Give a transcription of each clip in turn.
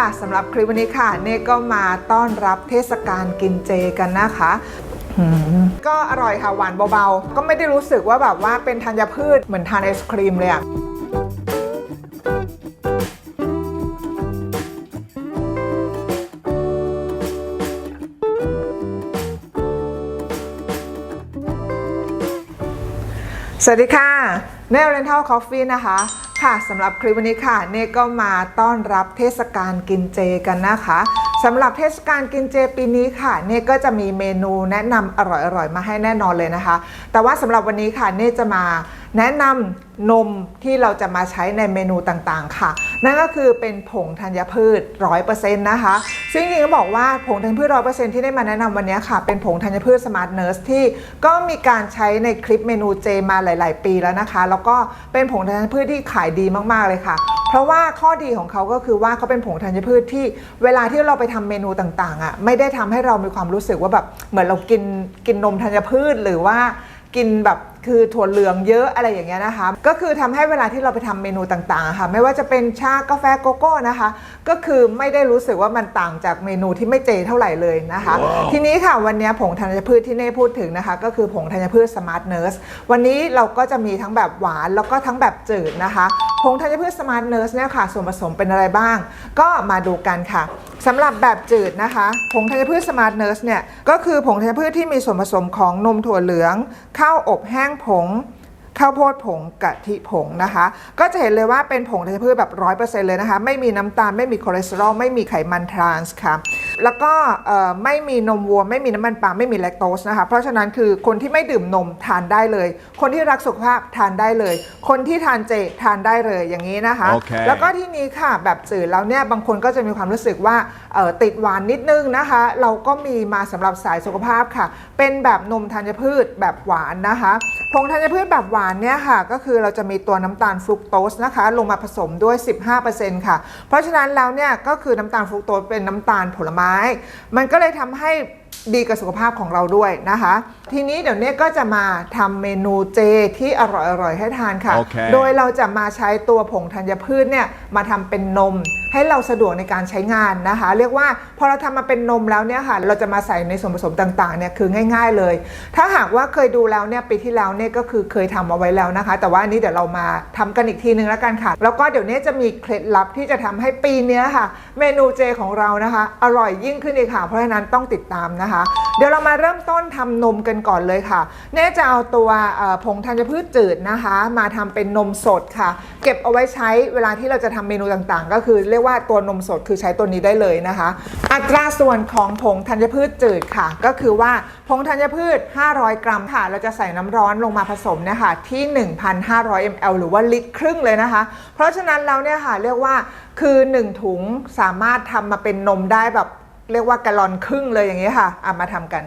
ค่ะสำหรับคลิปวันนี้ค่ะเน่ก็มาต้อนรับเทศกาลกินเจกันนะคะอืมก็อร่อยค่ะหวานเบาๆ ก็ไม่ได้รู้สึกว่าแบบว่าเป็นธัญพืชเหมือนทานไอศครีมเลยอะสวัสดีค่ะเน่เรนทัลคอฟฟี่นะคะ ค่ะสำหรับคลิปวันนี้ค่ะเน่ก็มาต้อนรับเทศกาลกินเจกันนะคะสำหรับเทศกาลกินเจปีนี้ค่ะเน่ก็จะมีเมนูแนะนำอร่อยๆมาให้แน่นอนเลยนะคะ แต่ว่าสำหรับวันนี้ค่ะเน่จะมา แนะนำนมที่เราจะมาใช้ในเมนูต่างๆค่ะ นั่นก็คือเป็นผงธัญพืช 100%นะคะ ซึ่งจริงๆก็บอกว่าผงธัญพืช 100%ที่ได้มาแนะนำวันนี้ค่ะ เป็นผงธัญพืชสมาร์ทเน r ร์สที่ก็มีการใช้ในคลิปเมนูเจมาหลาย ๆ ปีแล้วนะคะ แล้วก็เป็นผงธัญพืชที่ขายดีมากๆเลยค่ะเพราะว่าข้อดีของเขาก็คือว่าเขาเป็นผงธัญพืชที่เวลาที่เราไปทำเมนูต่างๆอะไม่ได้ทำให้เรามีความรู้สึกว่าแบบเหมือนเรากินกินนมธัญพืชหรือว่ากินแบบ คือถั่วเหลืองเยอะอะไรอย่างเงี้ยนะคะ ก็คือทำให้เวลาที่เราไปทำเมนูต่างๆอะค่ะ ไม่ว่าจะเป็นชากาแฟโกโก้นะคะ ก็คือไม่ได้รู้สึกว่ามันต่างจากเมนูที่ไม่เจเท่าไหร่เลยนะคะ ทีนี้ค่ะวันนี้ผงธัญพืชที่เน่พูดถึงนะคะ ก็คือผงธัญพืชสมาร์ทเน r ร์สวันนี้เราก็จะมีทั้งแบบหวานแล้วก็ทั้งแบบจืดนะคะผงธัญพืชสมาร์ทเน r ร์สเนี่ยค่ะส่วนผสมเป็นอะไรบ้าง ก็มาดูกันค่ะสำหรับแบบจืดนะคะ ผงธัญพืชสมาร์ทเน r ร์สเนี่ยก็คือผงธัญพืชที่มีส่วนผสมของนมถั่วเหลืองข้าวอบแห้งผงข้าวโพดผงกะทิผงนะคะ ก็จะเห็นเลยว่าเป็นผงธัญพืชแบบร้อยเปอร์เซ็นต์เลยนะคะ ไม่มีน้ำตาล ไม่มีคอเลสเตอรอล ไม่มีไขมันทรานส์ค่ะ แล้วก็เอ่อไม่มีนมวัว ไม่มีน้ำมันปาล์มไม่มีแลคโตสนะคะ เพราะฉะนั้นคือคนที่ไม่ดื่มนมทานได้เลย คนที่รักสุขภาพทานได้เลย คนที่ทานเจทานได้เลยอย่างนี้นะคะโอเคแล้วก็ที่นี้ค่ะแบบจืดแล้วเนี่ยบางคนก็จะมีความรู้สึกว่าเอ่อติดหวานนิดนึงนะคะ เราก็มีมาสำหรับสายสุขภาพค่ะ เป็นแบบนมธัญพืชแบบหวานนะคะ ผงธัญพืชแบบหวานเนี่ยค่ะ ก็คือเราจะมีตัวน้ำตาลฟรุกโตสนะคะ ลงมาผสมด้วย 15%ค่ะ เพราะฉะนั้นแล้วเนี่ยก็คือน้ำตาลฟรุกโตสเป็นน้ำตาลผลไม้ มันก็เลยทำให้ ดีกับสุขภาพของเราด้วยนะคะ ทีนี้เดี๋ยวเนี้ก็จะมาทำเมนูเจที่อร่อยๆ ให้ทานค่ะโอเคโดยเราจะมาใช้ตัวผงธัญพืชเนี่ยมาทำเป็นนม ให้เราสะดวกในการใช้งานนะคะ เรียกว่าพอเราทำมาเป็นนมแล้วเนี่ยค่ะ เราจะมาใส่ในส่วนผสมต่างๆเนี่ยคือง่าย ๆเลย ถ้าหากว่าเคยดูแล้วเนี่ยปีที่แล้วเนี่ยก็คือเคยทำเอาไว้แล้วนะคะ แต่ว่าอันนี้เดี๋ยวเรามาทำกันอีกทีนึงแล้วกันค่ะ แล้วก็เดี๋ยวนี้จะมีเคล็ดลับที่จะทำให้ปีเนี้ยค่ะ เมนูเจของเรานะคะ อร่อยยิ่งขึ้นอีกค่ะเพราะฉะนั้นต้องติดตามนะคะเดี๋ยวเรามาเริ่มต้นทำนมกันก่อนเลยค่ะเน่จะเอาตัวผงธัญพืชจืดนะคะ มาทำเป็นนมสดค่ะ เก็บเอาไว้ใช้เวลาที่เราจะทำเมนูต่างๆ ก็คือเรียกว่าตัวนมสดคือใช้ตัวนี้ได้เลยนะคะ อัตราส่วนของผงธัญพืชจืดค่ะ ก็คือว่าผงธัญพืช 500 กรัมค่ะ เราจะใส่น้ำร้อนลงมาผสมเนี่ยค่ะที่ 1,500 ml หรือว่าลิตรครึ่งเลยนะคะ เพราะฉะนั้นเราเนี่ยค่ะเรียกว่าคือ 1 ถุงสามารถทำมาเป็นนมได้แบบ เรียกว่ากะลอนครึ่งเลยอย่างนี้ค่ะเอะมาทำกัน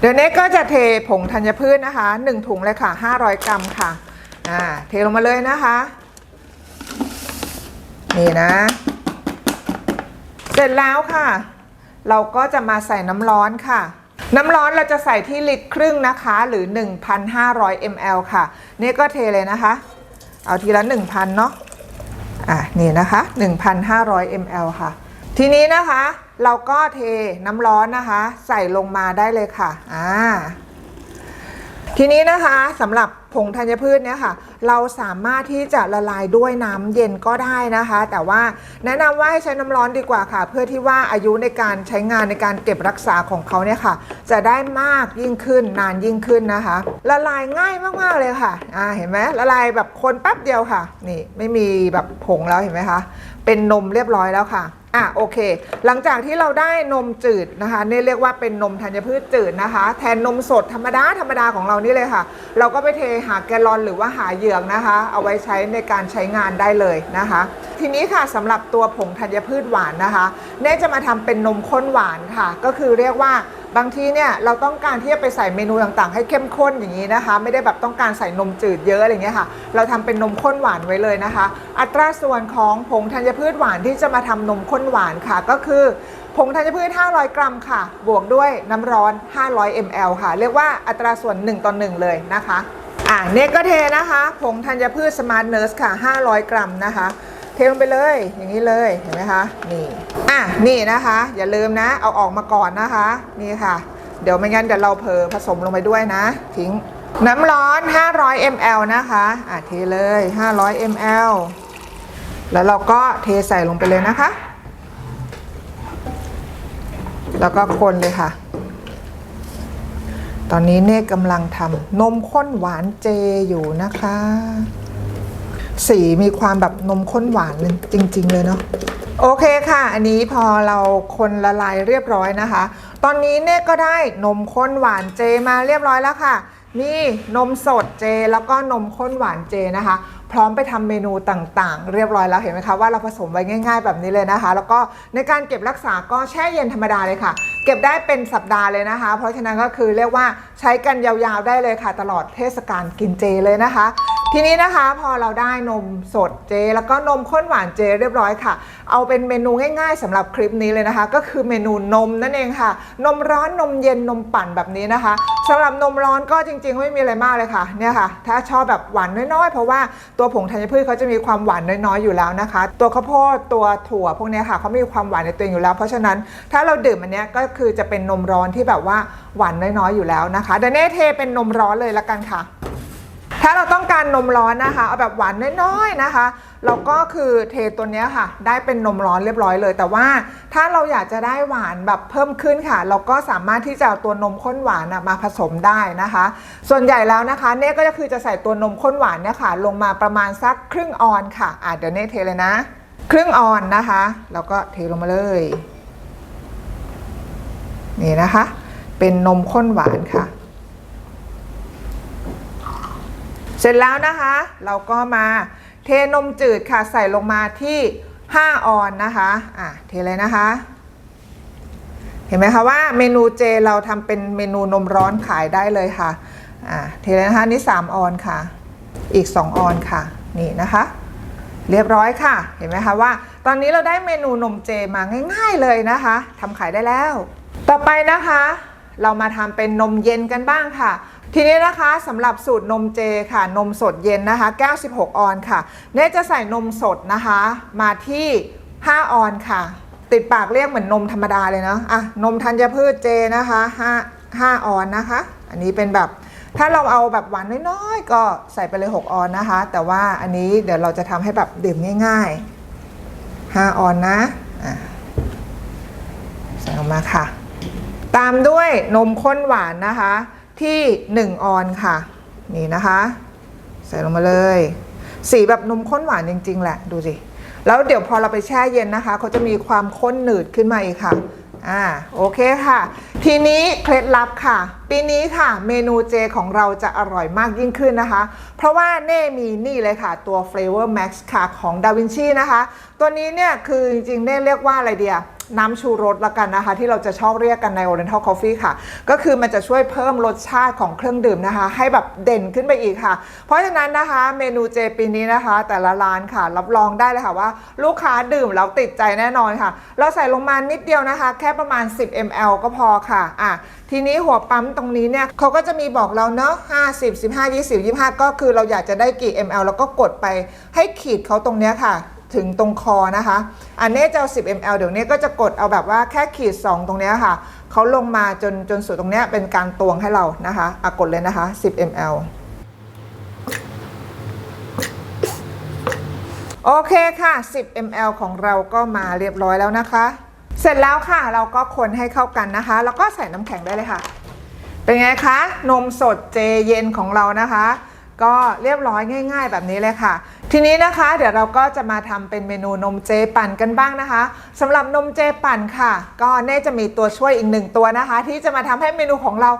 เดี๋ยวเนี้ก็จะเทผงธัญพืชนะคะ 1 ถุงเลยค่ะ 500 กรัมค่ะอ่าเทลงมาเลยนะคะ นี่นะ เสร็จแล้วค่ะ เราก็จะมาใส่น้ำร้อนค่ะน้ำร้อนเราจะใส่ที่ลิตรครึ่งนะคะหรือ 1,500 ml ค่ะ นี่ก็เทเลยนะคะ เอาทีละ 1,000 เนาะ อะนี่นะคะ 1,500 ml ค่ะ ทีนี้นะคะ เราก็เทน้ำร้อนนะคะ ใส่ลงมาได้เลยค่ะอ่า ทีนี้นะคะสำหรับผงธัญพืชเนี่ยค่ะ เราสามารถที่จะละลายด้วยน้ำเย็นก็ได้นะคะ แต่ว่าแนะนำว่าให้ใช้น้ำร้อนดีกว่าค่ะ เพื่อที่ว่าอายุในการใช้งานในการเก็บรักษาของเขาเนี่ยค่ะ จะได้มากยิ่งขึ้นนานยิ่งขึ้นนะคะ ละลายง่ายมากๆเลยค่ะอ่าเห็นไหมละลายแบบคนแป๊บเดียวค่ะ นี่ไม่มีแบบผงแล้วเห็นไหมคะเป็นนมเรียบร้อยแล้วค่ะ อะโอเค หลังจากที่เราได้นมจืดนะคะนี่เรียกว่าเป็นนมธัญพืชจืดนะคะ แทนนมสดธรรมดาธรรมดาของเรานี่เลยค่ะ เราก็ไปเทหาแกลลอนหรือว่าหาเหยือกนะคะ เอาไว้ใช้ในการใช้งานได้เลยนะคะ ทีนี้ค่ะสำหรับตัวผงธัญพืชหวานนะคะเน่จะมาทำเป็นนมข้นหวานค่ะ ก็คือเรียกว่า บางทีเนี่ยเราต้องการที่จะไปใส่เมนูต่างๆ ให้เข้มข้นอย่างนี้นะคะ ไม่ได้แบบต้องการใส่นมจืดเยอะอะไรเงี้ยค่ะ เราทำเป็นนมข้นหวานไว้เลยนะคะ อัตราส่วนของผงธัญพืชหวานที่จะมาทำนมข้นหวานค่ะ ก็คือผงธัญพืช 500 กรัมค่ะ บวกด้วยน้ำร้อน 500 ml ค่ะ เรียกว่าอัตราส่วน 1 ต่อ 1 เลยนะคะ อ่าเนกเทนะคะ ผงธัญพืชสมาร์ทเน r ร์สค่ะ 500 กรัมนะคะ ทลงไปเลย อย่างนี้เลยเห็นไหมคะนี่อะนี่นะคะ อย่าลืมนะ เอาออกมาก่อนนะคะ นี่ค่ะ เดี๋ยวไม่งั้นเดี๋ยวเราเผลอผสมลงไปด้วยนะ ทิ้งน้ำร้อน 500 ml นะคะอะเทเลย 500 ml แล้วเราก็เทใส่ลงไปเลยนะคะ แล้วก็คนเลยค่ะ ตอนนี้เนกกำลังทำนมข้นหวานเจอยู่นะคะ สีมีความแบบนมข้นหวานเลยจริง ๆ เลยเนาะโอเคค่ะ อันนี้พอเราคนละลายเรียบร้อยนะคะ ตอนนี้เนกก็ได้นมข้นหวานเจมาเรียบร้อยแล้วค่ะ นี่นมสดเจแล้วก็นมข้นหวานเจนะคะ พร้อมไปทำเมนูต่างๆ เรียบร้อยแล้วเห็นไหมคะว่าเราผสมไว้ง่าย ๆ แบบนี้เลยนะคะ แล้วก็ในการเก็บรักษาก็แช่เย็นธรรมดาเลยค่ะเก็บได้เป็นสัปดาห์เลยนะคะ เพราะฉะนั้นก็คือเรียกว่าใช้กันยาวๆได้เลยค่ะ ตลอดเทศกาลกินเจเลยนะคะ ทีนี้นะคะพอเราได้นมสดเจ แล้วก็นมข้นหวานเจเรียบร้อยค่ะ เอาเป็นเมนูง่าย ๆสำหรับคลิปนี้เลยนะคะ ก็คือเมนูนมนั่นเองค่ะ นมร้อนนมเย็นนมปั่นแบบนี้นะคะสำหรับนมร้อนก็จริง ๆ ไม่มีอะไรมากเลยค่ะเนี่ยค่ะ ถ้าชอบแบบหวานน้อยๆ เพราะว่าตัวผงธัญพืชเขาจะมีความหวานน้อยๆอยู่แล้วนะคะ ตัวข้าวโพดตัวถั่วพวกนี้ค่ะเขามีความหวานในตัวเองอยู่แล้ว เพราะฉะนั้นถ้าเราดื่มอันนี้ก็คือจะเป็นนมร้อนที่แบบว่าหวานน้อยๆอยู่แล้วนะคะเดเน่เทเป็นนมร้อนเลยละกันค่ะ ถ้าเราต้องการนมร้อนนะคะเอาแบบหวานน้อยๆนะคะเราก็คือเทตัวนี้ค่ะ ได้เป็นนมร้อนเรียบร้อยเลย แต่ว่าถ้าเราอยากจะได้หวานแบบเพิ่มขึ้นค่ะ เราก็สามารถที่จะเอาตัวนมข้นหวานมาผสมได้นะคะ ส่วนใหญ่แล้วนะคะเน่ก็จะคือจะใส่ตัวนมข้นหวานเนี่ยค่ะ ลงมาประมาณสักครึ่งออนค่ะอะเดี๋ยวเน่เทเลยนะ ครึ่งออนนะคะแล้วก็เทลงมาเลย นี่นะคะ เป็นนมข้นหวานค่ะ เสร็จแล้วนะคะ เราก็มาเทนมจืดค่ะใส่ลงมาที่ 5 ออนนะคะอะเทเลยนะคะ เห็นไหมคะว่าเมนูเจเราทำเป็นเมนูนมร้อนขายได้เลยค่ะอะเทเลยนะคะนี่3ออนค่ะ อีก 2 ออนค่ะ นี่นะคะเรียบร้อยค่ะ เห็นไหมคะว่า ตอนนี้เราได้เมนูนมเจมาง่าย ๆเลยนะคะทำขายได้แล้ว ต่อไปนะคะ เรามาทำเป็นนมเย็นกันบ้างค่ะ ทีนี้นะคะสำหรับสูตรนมเจค่ะ นมสดเย็นนะคะ96ออนค่ะ เน่จะใส่นมสดนะคะ มาที่ 5 ออนค่ะ ติดปากเรียกเหมือนนมธรรมดาเลยเนาะอะนมธัญพืชเจนะคะ5 5ออนนะคะ อันนี้เป็นแบบถ้าเราเอาแบบหวานน้อยๆ ก็ใส่ไปเลย 6 ออนนะคะ แต่ว่าอันนี้เดี๋ยวเราจะทำให้แบบดื่มง่ายๆ 5 ออนนะอะใส่ออกมาค่ะ ตามด้วยนมข้นหวานนะคะ ที่ 1 ออนค่ะ นี่นะคะ ใส่ลงมาเลย สีแบบนมข้นหวานจริง ๆ แหละดูสิแล้วเดี๋ยวพอเราไปแช่เย็นนะคะเขาจะมีความข้นหนืดขึ้นมาอีกค่ะอ่าโอเคค่ะ ทีนี้เคล็ดลับค่ะ ปีนี้ค่ะ เมนูเจของเราจะอร่อยมากยิ่งขึ้นนะคะ เพราะว่าเน่มีนี่เลยค่ะ ตัว Flavor Max ค่ะของ Da Vinci นะคะ ตัวนี้เนี่ยคือจริงๆเน่เรียกว่าอะไรเดีย น้ำชูรสละกันนะคะ ที่เราจะชอบเรียกกันใน Oriental Coffee ค่ะ ก็คือมันจะช่วยเพิ่มรสชาติของเครื่องดื่มนะคะ ให้แบบเด่นขึ้นไปอีกค่ะ เพราะฉะนั้นนะคะเมนูเจปีนี้นะคะ แต่ละร้านค่ะ รับรองได้เลยค่ะว่า ลูกค้าดื่มแล้วติดใจแน่นอนค่ะ เราใส่ลงมานิดเดียวนะคะ แค่ประมาณ 10 ml ก็พอค่ะอะทีนี้หัวปั๊มตรงนี้เนี่ยเขาก็จะมีบอกเราเนาะ50 15 20 25 ก็คือเราอยากจะได้กี่ ml แล้วก็กดไปให้ขีดเขาตรงเนี้ยค่ะ ถึงตรงคอนะคะ อันนี้จะเอา 10 ml เดี๋ยวนี้ก็จะกดเอาแบบว่าแค่ขีด 2 ตรงนี้ค่ะ เขาลงมาจนจนสุดตรงนี้เป็นการตวงให้เรานะคะอะกดเลยนะคะ 10 ml โอเคค่ะ 10 ml ของเราก็มาเรียบร้อยแล้วนะคะ เสร็จแล้วค่ะ เราก็คนให้เข้ากันนะคะ แล้วก็ใส่น้ำแข็งได้เลยค่ะ เป็นไงคะ นมสดเจเย็นของเรานะคะ ก็เรียบร้อยง่าย ๆ แบบนี้เลยค่ะ ทีนี้นะคะ เดี๋ยวเราก็จะมาทำเป็นเมนูนมเจปั่นกันบ้างนะคะสำหรับนมเจปั่นค่ะ ก็เน่จะมีตัวช่วยอีกหนึ่งตัวนะคะ ที่จะมาทำให้เมนูของเรา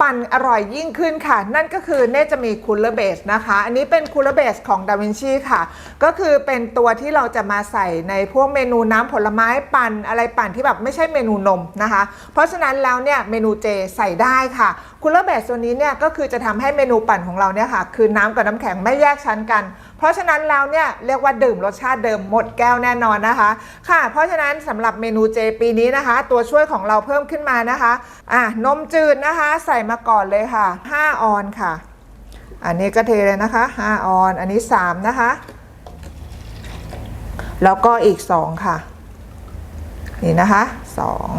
ปั่นอร่อยยิ่งขึ้นค่ะ นั่นก็คือเน่จะมีคูลเลอร์เบสนะคะ อันนี้เป็นคูลเลอร์เบสของดาวินชีค่ะ ก็คือเป็นตัวที่เราจะมาใส่ในพวกเมนูน้ำผลไม้ปั่นอะไรปั่นที่แบบไม่ใช่เมนูนมนะคะ เพราะฉะนั้นแล้วเนี่ยเมนูเจใส่ได้ค่ะคูลเลอร์เบสตัวนี้เนี่ยก็คือจะทำให้เมนูปั่นของเราเนี่ยค่ะ คือน้ำกับน้ำแข็งไม่แยกชั้นกัน เพราะฉะนั้นแล้วเนี่ยเรียกว่าดื่มรสชาติเดิมหมดแก้วแน่นอนนะคะ ค่ะ เพราะฉะนั้นสำหรับเมนูเจปีนี้นะคะ ตัวช่วยของเราเพิ่มขึ้นมานะคะอะนมจืดนะคะ ใส่มาก่อนเลยค่ะ 5 ออนค่ะ อันนี้ก็เทเลยนะคะ 5 ออน อันนี้ 3 นะคะ แล้วก็อีกสองค่ะ นี่นะคะสอง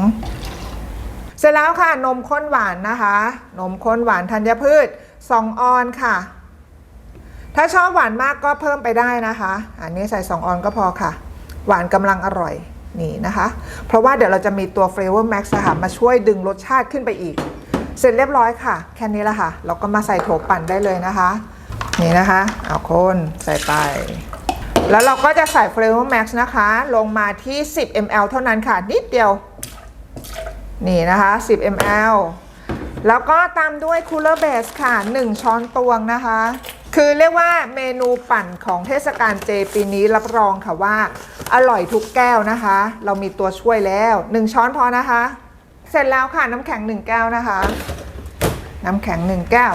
เสร็จแล้วค่ะนมข้นหวานนะคะ นมข้นหวานธัญพืช 2 ออนค่ะ ถ้าชอบหวานมากก็เพิ่มไปได้นะคะ อันนี้ใส่2ออนก็พอค่ะ หวานกำลังอร่อยนี่นะคะ เพราะว่าเดี๋ยวเราจะมีตัว Flavor Max ค่ะมาช่วยดึงรสชาติขึ้นไปอีก เสร็จเรียบร้อยค่ะ แค่นี้ละค่ะ เราก็มาใส่โถปั่นได้เลยนะคะ นี่นะคะ เอาคนใส่ไป แล้วเราก็จะใส่ Flavor Max นะคะ ลงมาที่ 10 ml เท่านั้นค่ะ นิดเดียว นี่นะคะ 10 ml แล้วก็ตามด้วย Cooler Base ค่ะ 1 ช้อนตวงนะคะ คือเรียกว่าเมนูปั่นของเทศกาลเจปีนี้รับรองค่ะว่า อร่อยทุกแก้วนะคะ เรามีตัวช่วยแล้ว 1 ช้อนพอนะคะ เสร็จแล้วค่ะน้ำแข็ง 1 แก้วนะคะ น้ำแข็ง 1 แก้ว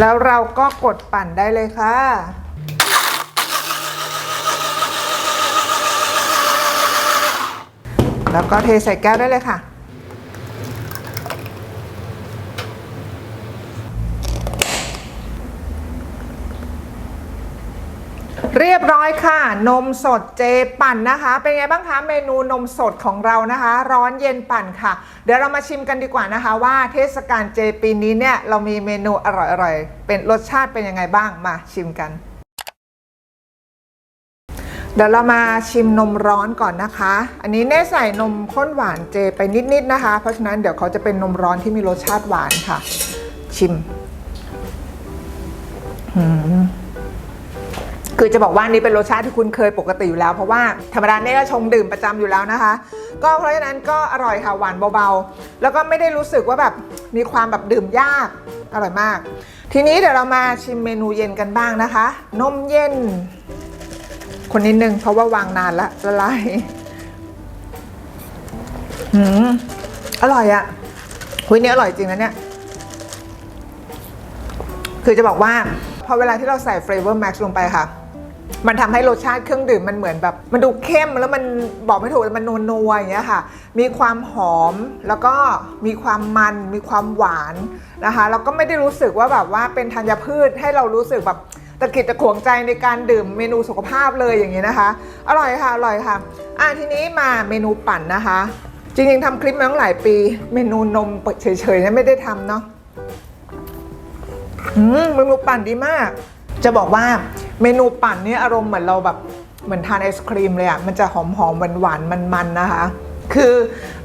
แล้วเราก็กดปั่นได้เลยค่ะแล้วก็เทใส่แก้วได้เลยค่ะ เรียบร้อยค่ะ นมสดเจปั่นนะคะ เป็นไงบ้างคะเมนูนมสดของเรานะคะ ร้อนเย็นปั่นค่ะ เดี๋ยวเรามาชิมกันดีกว่านะคะ ว่าเทศกาลเจปีนี้เนี่ยเรามีเมนูอร่อยๆเป็นรสชาติเป็นยังไงบ้างมาชิมกัน เดี๋ยวเรามาชิมนมร้อนก่อนนะคะ อันนี้เน่ใส่นมข้นหวานเจไปนิดๆนะคะ เพราะฉะนั้นเดี๋ยวเขาจะเป็นนมร้อนที่มีรสชาติหวานค่ะ ชิมหืม คือจะบอกว่านี่เป็นรสชาติที่คุณเคยปกติอยู่แล้ว เพราะว่าธรรมดาเนี่ยก็ชงดื่มประจำอยู่แล้วนะคะ ก็เพราะฉะนั้นก็อร่อยค่ะหวานเบาๆ แล้วก็ไม่ได้รู้สึกว่าแบบมีความแบบดื่มยากอร่อยมาก ทีนี้เดี๋ยวเรามาชิมเมนูเย็นกันบ้างนะคะ นมเย็น คนนิดนึงเพราะว่าวางนานละละลายหืมอร่อยอะคุยเนี้อร่อยจริงนะเนี่ยคือจะบอกว่าพอเวลาที่เราใส่ Flavor Max ลงไปค่ะ มันทำให้รสชาติเครื่องดื่มมันเหมือนแบบ มันดูเข้มแล้วมันบอกไม่ถูกมันนัวๆอย่างเงี้ยค่ะ มีความหอมแล้วก็มีความมันมีความหวานนะคะแล้วก็ไม่ได้รู้สึกว่าแบบว่าเป็นธัญพืชให้เรารู้สึกแบบตะกิดตะขวงใจในการดื่มเมนูสุขภาพเลยอย่างนี้นะคะ อร่อยค่ะอร่อยค่ะอะทีนี้มาเมนูปั่นนะคะ จริงๆทำคลิปมาตั้งหลายปี เมนูนมเฉยๆนี่ไม่ได้ทำเนาะอืมเมนูปั่นดีมาก จะบอกว่าเมนูปั่นเนี่ยอารมณ์เหมือนเราแบบเหมือนทานไอศครีมเลยอะ่ะมันจะหอมหอมหวานหวานมันมันๆนะคะ คือ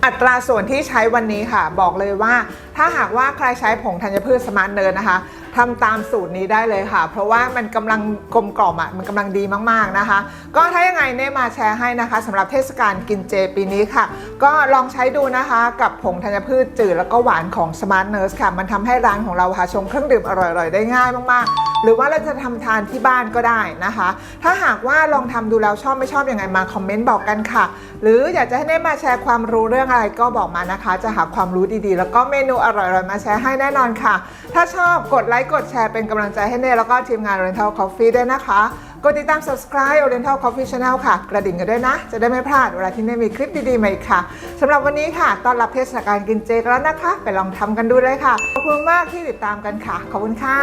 อัตราส่วนที่ใช้วันนี้ค่ะ บอกเลยว่า ถ้าหากว่าใครใช้ผงธัญพืชสมาร์ทเนิร์นะคะทำตามสูตรนี้ได้เลยค่ะ เพราะว่ามันกำลังกลมกล่อมอะมันกำลังดีมากๆนะคะ ก็ถ้ายังไงเนี่ยมาแชร์ให้นะคะสำหรับเทศกาลกินเจปีนี้ค่ะ ก็ลองใช้ดูนะคะกับผงธัญพืชจืดแล้วก็หวานของ Smart Nurse ค่ะ มันทำให้ร้านของเราค่ะชงเครื่องดื่มอร่อยๆ ได้ง่ายมากๆ หรือว่าเราจะทำทานที่บ้านก็ได้นะคะ ถ้าหากว่าลองทำดูแล้วชอบไม่ชอบอยังไงมาคอมเมนต์บอกกันค่ะ หรืออยากจะให้ได้มาแชร์ความรู้เรื่องอะไรก็บอกมานะคะ จะหาความรู้ดีๆ แล้วก็เมนูอร่อยๆมาแชร์ให้แน่นอนค่ะ ถ้าชอบกดไลค์กดแชร์เป็นกำลังใจให้เน่แล้วก็ทีมงาน Oriental Coffee ด้วยนะคะ กดติดตาม subscribe Oriental Coffee Channel ค่ะ กระดิ่งกันด้วยนะ จะได้ไม่พลาดเวลาที่เน่มีคลิปดีๆใหม่ค่ะสำหรับวันนี้ค่ะต้อนรับเทศกาลกินเจกันแล้วนะคะ ไปลองทำกันดูเลยค่ะ ขอบคุณมากที่ติดตามกันค่ะ ขอบคุณค่ะ